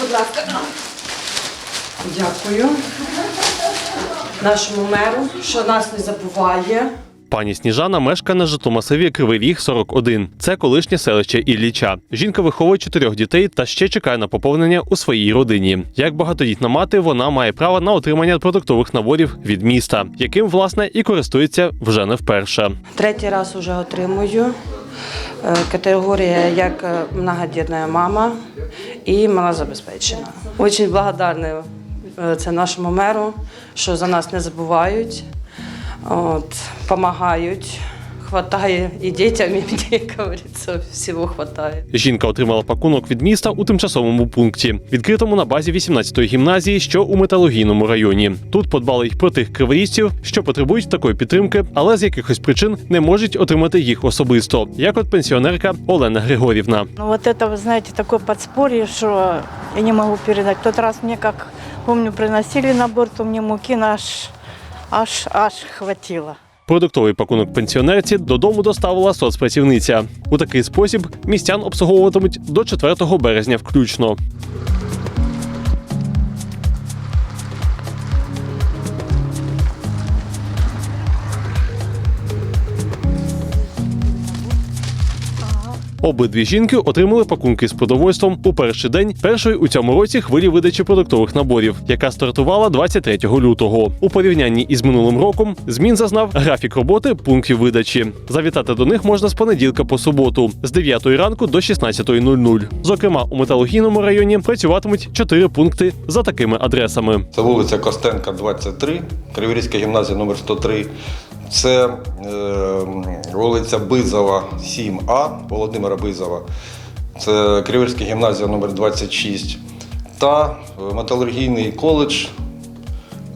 Будь ласка. Дякую нашому меру, що нас не забуває. Пані Сніжана мешкає на житломасиві Кривий Ріг 41. Це колишнє селище Ілліча. Жінка виховує чотирьох дітей та ще чекає на поповнення у своїй родині. Як багатодітна мати, вона має право на отримання продуктових наборів від міста, яким власне і користується вже не вперше. Третій раз вже отримую. Е, Категорія як е, многодітна мама і мала забезпечена. Дуже благодарна е, це нашому меру, що за нас не забувають, от, допомагають. Хватає і дітям, і мені, як говориться, всього хватає. Жінка отримала пакунок від міста у тимчасовому пункті, відкритому на базі 18-ї гімназії, що у металургійному районі. Тут подбали й про тих криворізців, що потребують такої підтримки, але з якихось причин не можуть отримати їх особисто, як от пенсіонерка Олена Григорівна. Ну вот это, вы знаете, такое подспорье, что я не могу передать. В тот раз мне, как помню, приносили набор, то мне муки на аж, аж, аж хватило. Продуктовий пакунок пенсіонерці додому доставила соцпрацівниця. У такий спосіб містян обслуговуватимуть до 4 березня включно. Обидві жінки отримали пакунки з продовольством у перший день першої у цьому році хвилі видачі продуктових наборів, яка стартувала 23 лютого. У порівнянні із минулим роком змін зазнав графік роботи пунктів видачі. Завітати до них можна з понеділка по суботу з 9 ранку до 16.00. Зокрема, у металургійному районі працюватимуть чотири пункти за такими адресами. Це вулиця Костенка, 23, Криворізька гімназія номер 103. Це е, вулиця Бизова, 7А, Володимира Бизова. Це Криворізька гімназія номер 26 та е, металургійний коледж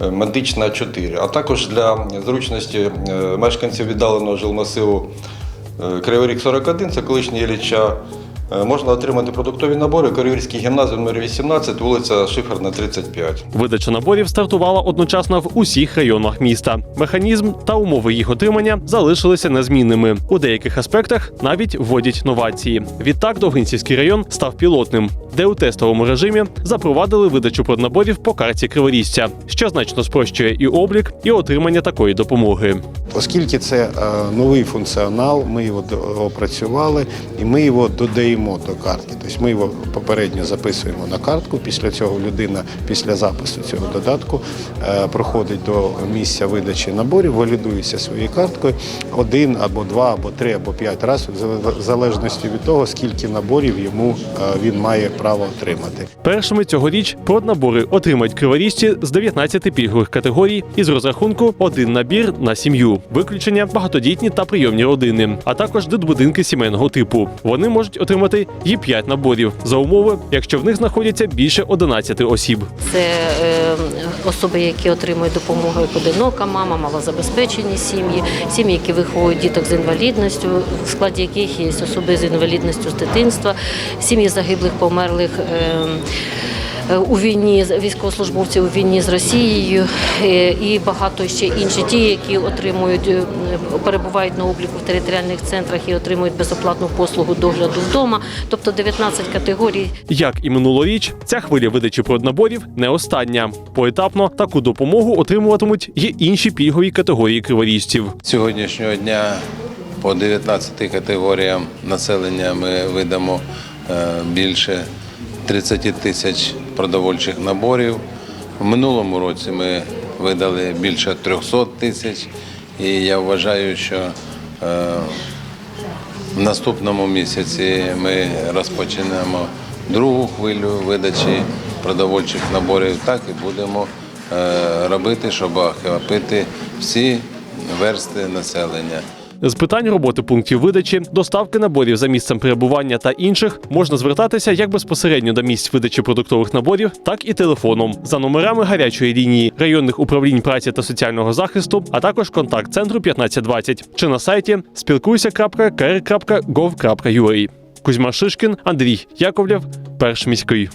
е, медична 4. А також для зручності мешканців віддаленого жилмасиву Криворіг 41, це колишній Ілліча, можна отримати продуктові набори у Криворізькій гімназії номер 18, вулиця Шиферна, 35. Видача наборів стартувала одночасно в усіх районах міста. Механізм та умови їх отримання залишилися незмінними. У деяких аспектах навіть вводять новації. Відтак Довгинцівський район став пілотним, де у тестовому режимі запровадили видачу проднаборів по карті Криворізця, що значно спрощує і облік, і отримання такої допомоги. Оскільки це е, новий функціонал, ми його опрацювали і ми його додаємо до картки. Тобто ми його попередньо записуємо на картку. Після цього людина після запису цього додатку е, проходить до місця видачі наборів, валідується своєю карткою один або два, або три, або п'ять разів, в залежності від того, скільки наборів йому е, він має право отримати. Першими цьогоріч проднабори отримають криворіжці з 19 пільгових категорій із розрахунку один набір на сім'ю, виключення багатодітні та прийомні родини, а також дитбудинки сімейного типу. Вони можуть отримати і 5 наборів за умови, якщо в них знаходяться більше 11 осіб. Це е, особи, які отримують допомогу одинока мама, малозабезпечені сім'ї, сім'ї, які виховують діток з інвалідністю, в складі яких є особи з інвалідністю з дитинства, сім'ї загиблих, померлих. е, У війні з- військовослужбовців у війні з Росією е, і багато ще інші, ті, які отримують, е, перебувають на обліку в територіальних центрах і отримують безоплатну послугу догляду вдома, тобто 19 категорій Як і минулоріч, ця хвиля видачі проднаборів не остання. Поетапно таку допомогу отримуватимуть і інші пільгові категорії криворіжців. Сьогоднішнього дня по 19 категоріям населення ми видамо е, більше 30 тисяч продовольчих наборів. В минулому році ми видали більше 300 тисяч, і я вважаю, що е, в наступному місяці ми розпочнемо другу хвилю видачі продовольчих наборів. Так і будемо е, робити, щоб охопити всі версти населення. З питань роботи пунктів видачі, доставки наборів за місцем перебування та інших можна звертатися як безпосередньо до місць видачі продуктових наборів, так і телефоном за номерами гарячої лінії районних управлінь праці та соціального захисту, а також контакт центру 1520 чи на сайті спілкуйся.kr.gov.ua. Кузьма Шишкін, Андрій Яковлєв, Перш міський.